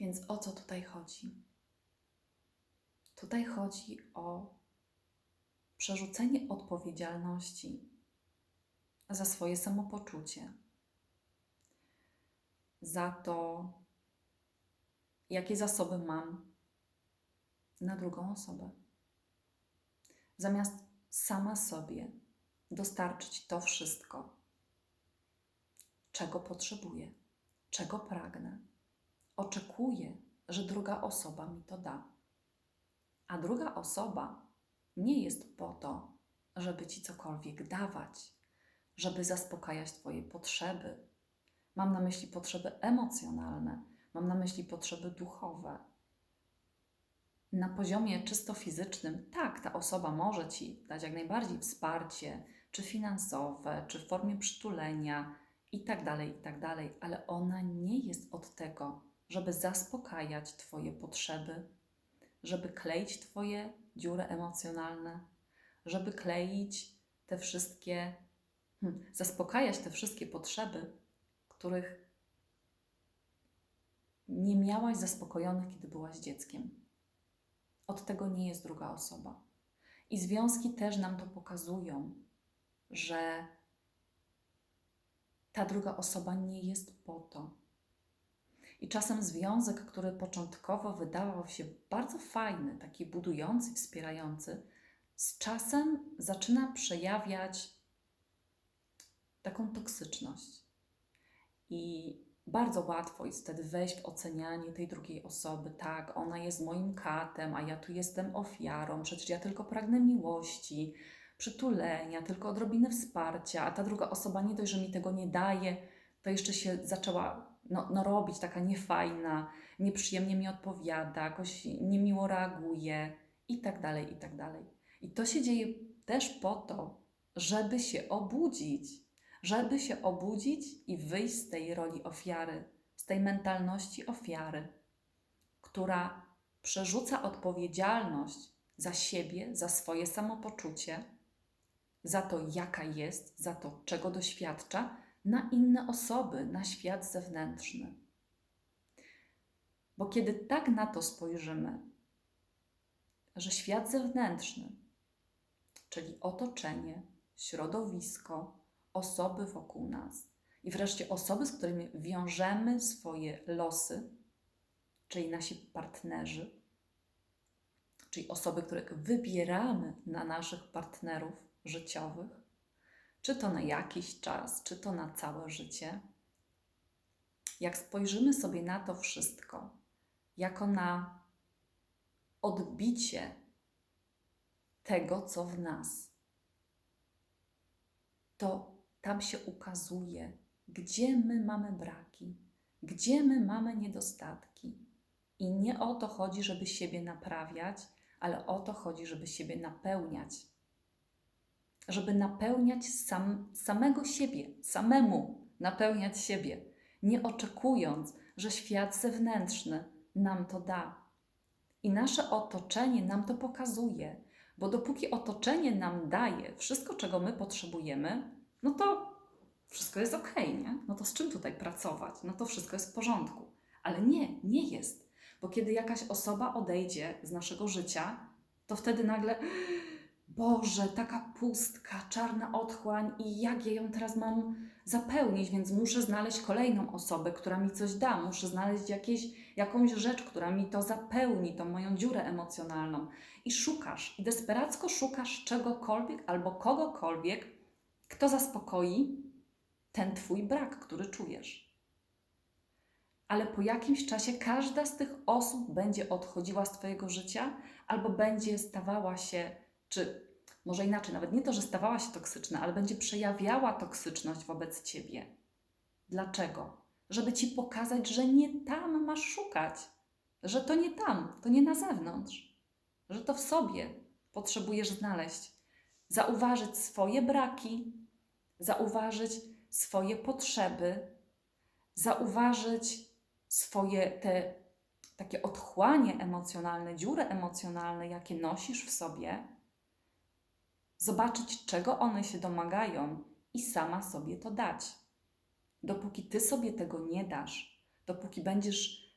Więc o co tutaj chodzi? Tutaj chodzi o przerzucenie odpowiedzialności za swoje samopoczucie, za to, jakie zasoby mam na drugą osobę. Zamiast sama sobie dostarczyć to wszystko, czego potrzebuję, czego pragnę, oczekuję, że druga osoba mi to da. A druga osoba nie jest po to, żeby ci cokolwiek dawać, żeby zaspokajać Twoje potrzeby. Mam na myśli potrzeby emocjonalne, mam na myśli potrzeby duchowe. Na poziomie czysto fizycznym, tak, ta osoba może Ci dać jak najbardziej wsparcie, czy finansowe, czy w formie przytulenia, i tak dalej, i tak ale ona nie jest od tego, żeby zaspokajać Twoje potrzeby, żeby kleić Twoje dziury emocjonalne, żeby kleić te wszystkie, hmm, zaspokajać te wszystkie potrzeby, których nie miałaś zaspokojonych, kiedy byłaś dzieckiem. Od tego nie jest druga osoba. I związki też nam to pokazują, że ta druga osoba nie jest po to. I czasem związek, który początkowo wydawał się bardzo fajny, taki budujący, wspierający, z czasem zaczyna przejawiać taką toksyczność. I bardzo łatwo jest wtedy wejść w ocenianie tej drugiej osoby. Tak, ona jest moim katem, a ja tu jestem ofiarą, przecież ja tylko pragnę miłości, przytulenia, tylko odrobinę wsparcia, a ta druga osoba nie dość, że mi tego nie daje, to jeszcze się zaczęła no, no robić taka niefajna, nieprzyjemnie mi odpowiada, jakoś niemiło reaguje i tak dalej, i tak dalej. I to się dzieje też po to, żeby się obudzić, żeby się obudzić i wyjść z tej roli ofiary, z tej mentalności ofiary, która przerzuca odpowiedzialność za siebie, za swoje samopoczucie, za to, jaka jest, za to, czego doświadcza, na inne osoby, na świat zewnętrzny. Bo kiedy tak na to spojrzymy, że świat zewnętrzny, czyli otoczenie, środowisko, osoby wokół nas i wreszcie osoby, z którymi wiążemy swoje losy, czyli nasi partnerzy, czyli osoby, których wybieramy na naszych partnerów, życiowych, czy to na jakiś czas, czy to na całe życie. Jak spojrzymy sobie na to wszystko, jako na odbicie tego, co w nas, to tam się ukazuje, gdzie my mamy braki, gdzie my mamy niedostatki. I nie o to chodzi, żeby siebie naprawiać, ale o to chodzi, żeby siebie napełniać żeby napełniać sam, samego siebie, samemu napełniać siebie, nie oczekując, że świat zewnętrzny nam to da. I nasze otoczenie nam to pokazuje, bo dopóki otoczenie nam daje wszystko, czego my potrzebujemy, no to wszystko jest ok, nie? No to z czym tutaj pracować? No to wszystko jest w porządku. Ale nie, nie jest. Bo kiedy jakaś osoba odejdzie z naszego życia, to wtedy nagle Boże, taka pustka, czarna otchłań i jak ja ją teraz mam zapełnić, więc muszę znaleźć kolejną osobę, która mi coś da, muszę znaleźć jakieś, jakąś rzecz, która mi to zapełni, tą moją dziurę emocjonalną. I szukasz, i desperacko szukasz czegokolwiek albo kogokolwiek, kto zaspokoi ten Twój brak, który czujesz. Ale po jakimś czasie każda z tych osób będzie odchodziła z Twojego życia albo będzie stawała się, czy może inaczej, nawet nie to, że stawała się toksyczna, ale będzie przejawiała toksyczność wobec ciebie. Dlaczego? Żeby ci pokazać, że nie tam masz szukać, że to nie tam, to nie na zewnątrz, że to w sobie potrzebujesz znaleźć. Zauważyć swoje braki, zauważyć swoje potrzeby, zauważyć swoje te takie otchłanie emocjonalne, dziury emocjonalne, jakie nosisz w sobie zobaczyć, czego one się domagają i sama sobie to dać. Dopóki ty sobie tego nie dasz, dopóki będziesz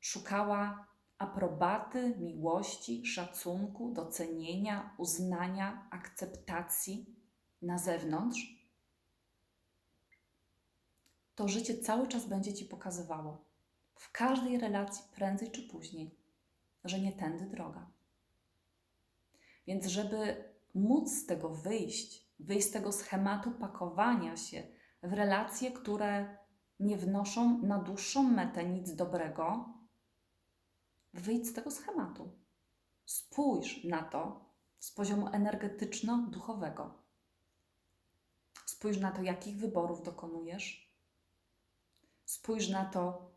szukała aprobaty, miłości, szacunku, docenienia, uznania, akceptacji na zewnątrz, to życie cały czas będzie ci pokazywało w każdej relacji, prędzej czy później, że nie tędy droga. Więc, żeby móc z tego wyjść, wyjść z tego schematu pakowania się w relacje, które nie wnoszą na dłuższą metę nic dobrego, wyjdź z tego schematu. Spójrz na to z poziomu energetyczno-duchowego. Spójrz na to, jakich wyborów dokonujesz. Spójrz na to,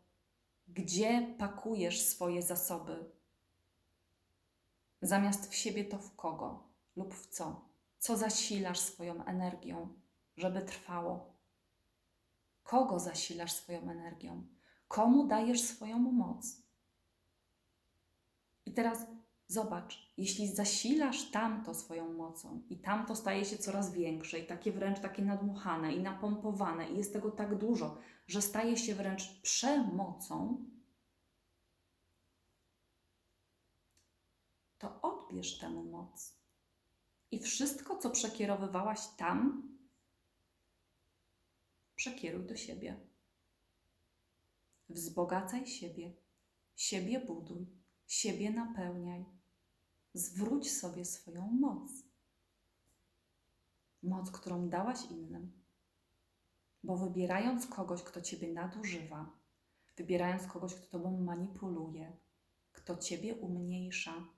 gdzie pakujesz swoje zasoby. Zamiast w siebie, to w kogo lub w co? Co zasilasz swoją energią, żeby trwało? Kogo zasilasz swoją energią? Komu dajesz swoją moc? I teraz zobacz, jeśli zasilasz tamto swoją mocą i tamto staje się coraz większe i takie wręcz takie nadmuchane i napompowane i jest tego tak dużo, że staje się wręcz przemocą, to odbierz tę moc. I wszystko, co przekierowywałaś tam, przekieruj do siebie. Wzbogacaj siebie, siebie buduj, siebie napełniaj. Zwróć sobie swoją moc. Moc, którą dałaś innym. Bo wybierając kogoś, kto ciebie nadużywa, wybierając kogoś, kto tobą manipuluje, kto ciebie umniejsza,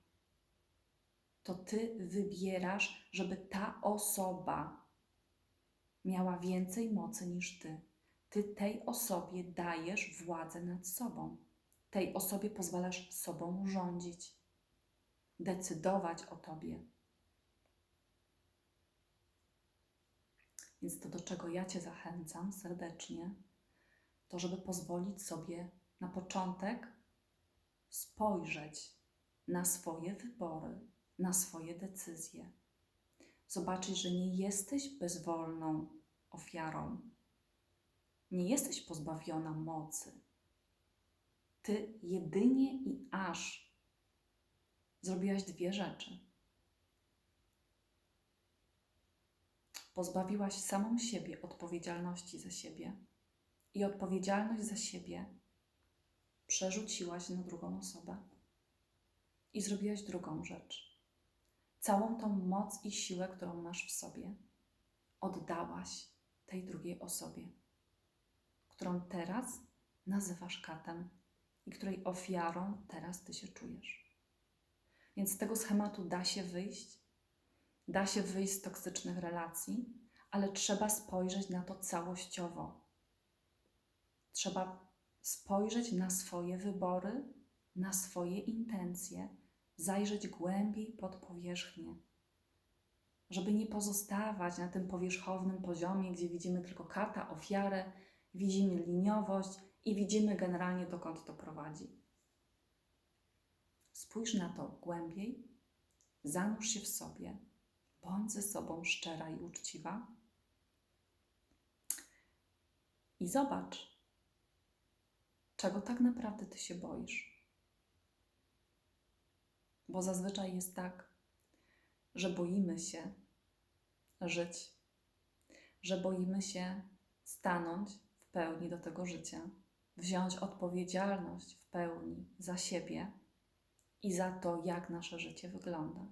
to ty wybierasz, żeby ta osoba miała więcej mocy niż ty. Ty tej osobie dajesz władzę nad sobą. Tej osobie pozwalasz sobą rządzić, decydować o tobie. Więc to, do czego ja Cię zachęcam serdecznie, to żeby pozwolić sobie na początek spojrzeć na swoje wybory, na swoje decyzje. Zobaczyć, że nie jesteś bezwolną ofiarą. Nie jesteś pozbawiona mocy. Ty jedynie i aż zrobiłaś dwie rzeczy. Pozbawiłaś samą siebie odpowiedzialności za siebie i odpowiedzialność za siebie przerzuciłaś na drugą osobę i zrobiłaś drugą rzecz. Całą tą moc i siłę, którą masz w sobie, oddałaś tej drugiej osobie, którą teraz nazywasz katem i której ofiarą teraz ty się czujesz. Więc z tego schematu da się wyjść, da się wyjść z toksycznych relacji, ale trzeba spojrzeć na to całościowo. Trzeba spojrzeć na swoje wybory, na swoje intencje, zajrzeć głębiej pod powierzchnię, żeby nie pozostawać na tym powierzchownym poziomie, gdzie widzimy tylko kata, ofiarę, widzimy liniowość i widzimy generalnie dokąd to prowadzi. Spójrz na to głębiej, zanurz się w sobie, bądź ze sobą szczera i uczciwa i zobacz, czego tak naprawdę ty się boisz. Bo zazwyczaj jest tak, że boimy się żyć, że boimy się stanąć w pełni do tego życia, wziąć odpowiedzialność w pełni za siebie i za to, jak nasze życie wygląda.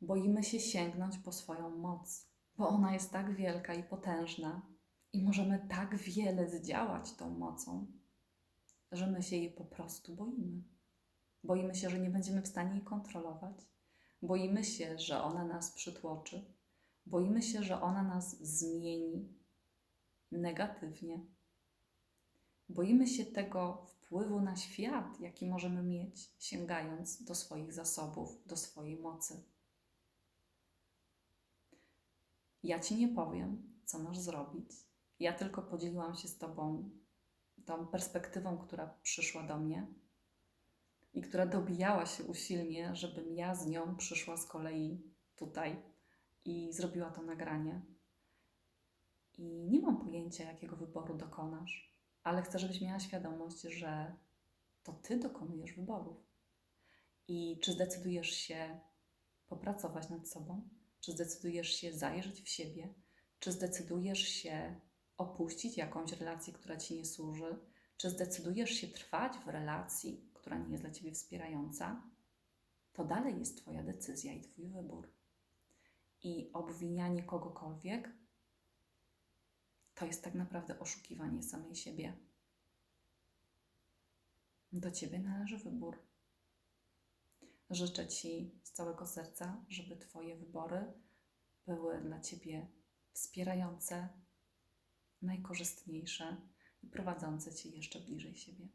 Boimy się sięgnąć po swoją moc, bo ona jest tak wielka i potężna i możemy tak wiele zdziałać tą mocą, że my się jej po prostu boimy. Boimy się, że nie będziemy w stanie jej kontrolować. Boimy się, że ona nas przytłoczy. Boimy się, że ona nas zmieni negatywnie. Boimy się tego wpływu na świat, jaki możemy mieć, sięgając do swoich zasobów, do swojej mocy. Ja ci nie powiem, co masz zrobić. Ja tylko podzieliłam się z Tobą tą perspektywą, która przyszła do mnie i która dobijała się usilnie, żebym ja z nią przyszła z kolei tutaj i zrobiła to nagranie. I nie mam pojęcia, jakiego wyboru dokonasz ale chcę, żebyś miała świadomość, że to ty dokonujesz wyborów. I czy zdecydujesz się popracować nad sobą? Czy zdecydujesz się zajrzeć w siebie? Czy zdecydujesz się opuścić jakąś relację, która ci nie służy? Czy zdecydujesz się trwać w relacji, która nie jest dla ciebie wspierająca? To dalej jest Twoja decyzja i Twój wybór. I obwinianie kogokolwiek to jest tak naprawdę oszukiwanie samej siebie. Do Ciebie należy wybór. Życzę Ci z całego serca, żeby Twoje wybory były dla Ciebie wspierające, najkorzystniejsze i prowadzące Cię jeszcze bliżej siebie.